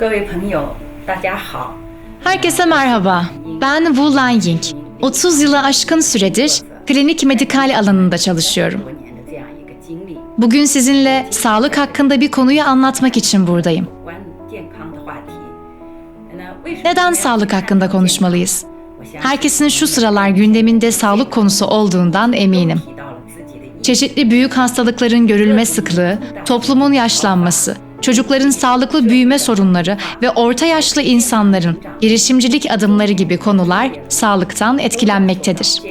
各位朋友，大家好。 Herkese merhaba. Ben Wu Lanying. 30 yılı aşkın süredir klinik medikal alanında çalışıyorum. 多年的这样一个经历， Bugün sizinle sağlık hakkında bir konuyu anlatmak için buradayım. 关健康的话题。那为什么 Neden sağlık hakkında konuşmalıyız? 我相信 Herkesin şu sıralar gündeminde sağlık konusu olduğundan eminim. 提到了自己的意 Çeşitli büyük hastalıkların görülme sıklığı, toplumun yaşlanması, çocukların sağlıklı büyüme sorunları ve orta yaşlı insanların girişimcilik adımları gibi konular sağlıktan etkilenmektedir.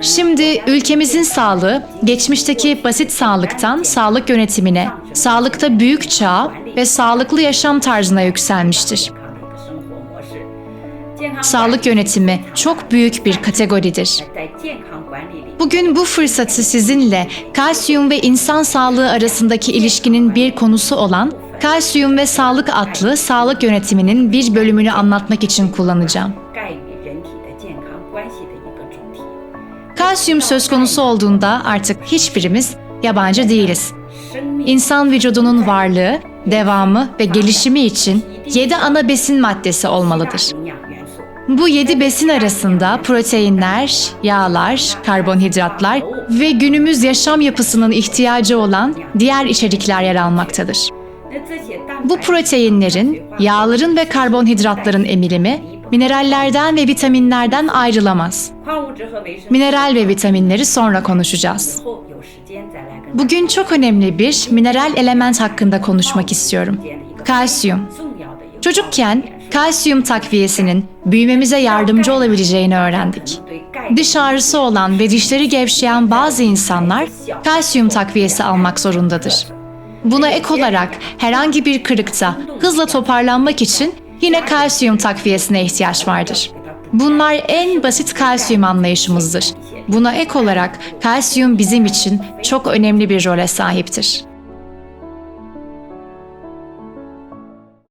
Şimdi ülkemizin sağlığı geçmişteki basit sağlıktan sağlık yönetimine, sağlıkta büyük çağ ve sağlıklı yaşam tarzına yükselmiştir. Sağlık yönetimi çok büyük bir kategoridir. Bugün bu fırsatı sizinle kalsiyum ve insan sağlığı arasındaki ilişkinin bir konusu olan Kalsiyum ve Sağlık adlı sağlık yönetiminin bir bölümünü anlatmak için kullanacağım. Kalsiyum söz konusu olduğunda artık hiçbirimiz yabancı değiliz. İnsan vücudunun varlığı, devamı ve gelişimi için 7 ana besin maddesi olmalıdır. Bu yedi besin arasında proteinler, yağlar, karbonhidratlar ve günümüz yaşam yapısının ihtiyacı olan diğer içerikler yer almaktadır. Bu proteinlerin, yağların ve karbonhidratların emilimi minerallerden ve vitaminlerden ayrılamaz. Mineral ve vitaminleri sonra konuşacağız. Bugün çok önemli bir mineral element hakkında konuşmak istiyorum. Kalsiyum. Çocukken kalsiyum takviyesinin büyümemize yardımcı olabileceğini öğrendik. Diş ağrısı olan ve dişleri gevşeyen bazı insanlar kalsiyum takviyesi almak zorundadır. Buna ek olarak herhangi bir kırıkta hızla toparlanmak için yine kalsiyum takviyesine ihtiyaç vardır. Bunlar en basit kalsiyum anlayışımızdır. Buna ek olarak kalsiyum bizim için çok önemli bir role sahiptir.